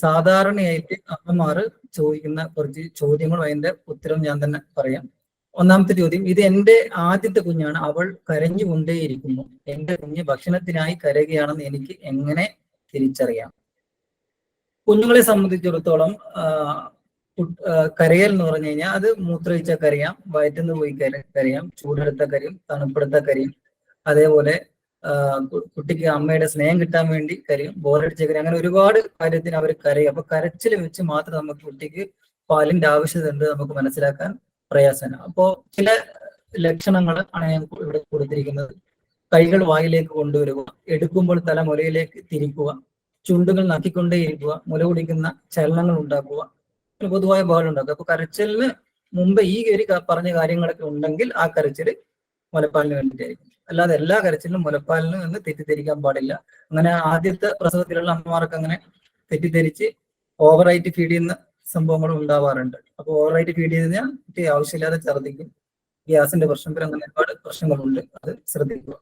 സാധാരണയായിട്ട് അമ്മമാർ ചോദിക്കുന്ന കുറച്ച് ചോദ്യങ്ങളും അതിന്റെ ഉത്തരം ഞാൻ തന്നെ പറയാം. ഒന്നാമത്തെ ചോദ്യം ഇത് എന്റെ ആദ്യത്തെ കുഞ്ഞാണ്. അവൾ കരഞ്ഞു കരഞ്ഞുകൊണ്ടേയിരിക്കുന്നു. എന്റെ കുഞ്ഞ് ഭക്ഷണത്തിനായി കരയുകയാണെന്ന് എനിക്ക് എങ്ങനെ തിരിച്ചറിയാം? കുഞ്ഞുങ്ങളെ സംബന്ധിച്ചിടത്തോളം കരയൽ എന്ന് പറഞ്ഞു കഴിഞ്ഞാൽ അത് മൂത്രമൊഴിച്ചാൽ കരയാം വയറ്റുനിന്ന് പോയി കര- കരയാം ചൂടെടുത്ത കരയും തണുപ്പെടുത്ത കരയും അതേപോലെ കുട്ടിക്ക് അമ്മയുടെ സ്നേഹം കിട്ടാൻ വേണ്ടി കരയും ബോറടിച്ച് കരയും അങ്ങനെ ഒരുപാട് കാര്യത്തിന് അവർ കരയും. അപ്പൊ കരച്ചിൽ വെച്ച് മാത്രം നമുക്ക് കുട്ടിക്ക് പാലിന്റെ ആവശ്യത ഉണ്ട് നമുക്ക് മനസ്സിലാക്കാൻ പ്രയാസമാണ്. അപ്പോ ചില ലക്ഷണങ്ങൾ ആണ് ഞാൻ ഇവിടെ കൊടുത്തിരിക്കുന്നത്. കൈകൾ വായിലേക്ക് കൊണ്ടുവരിക എടുക്കുമ്പോൾ തല മുലയിലേക്ക് തിരിക്കുക ചുണ്ടുകൾ നക്കിക്കൊണ്ടേയിരിക്കുക മുല കുടിക്കുന്ന ചലനങ്ങൾ ഉണ്ടാക്കുക പൊതുവായ ബഹളം ഉണ്ടാക്കുക. അപ്പൊ കരച്ചിലിന് മുമ്പ് ഈ ഒരു പറഞ്ഞ കാര്യങ്ങളൊക്കെ ഉണ്ടെങ്കിൽ ആ കരച്ചിൽ മുലപ്പാലിന് വേണ്ടിയിട്ടായിരിക്കും. അല്ലാതെ എല്ലാ കരച്ചിലും മുലപ്പാലിനും എന്ന് തെറ്റിദ്ധരിക്കാൻ പാടില്ല. അങ്ങനെ ആദ്യത്തെ പ്രസവത്തിലുള്ള അമ്മമാർക്ക് അങ്ങനെ തെറ്റിദ്ധരിച്ച് ഓവറായിട്ട് ഫീഡ് ചെയ്യുന്ന സംഭവങ്ങളും ഉണ്ടാവാറുണ്ട്. അപ്പൊ ഓവറായിട്ട് ഫീഡ് ചെയ്ത് കുട്ടി ആവശ്യമില്ലാതെ ഛർദ്ദിക്കും. ഗ്യാസിന്റെ പ്രശ്നം അങ്ങനെ ഒരുപാട് പ്രശ്നങ്ങളുണ്ട്. അത് ശ്രദ്ധിക്കുക.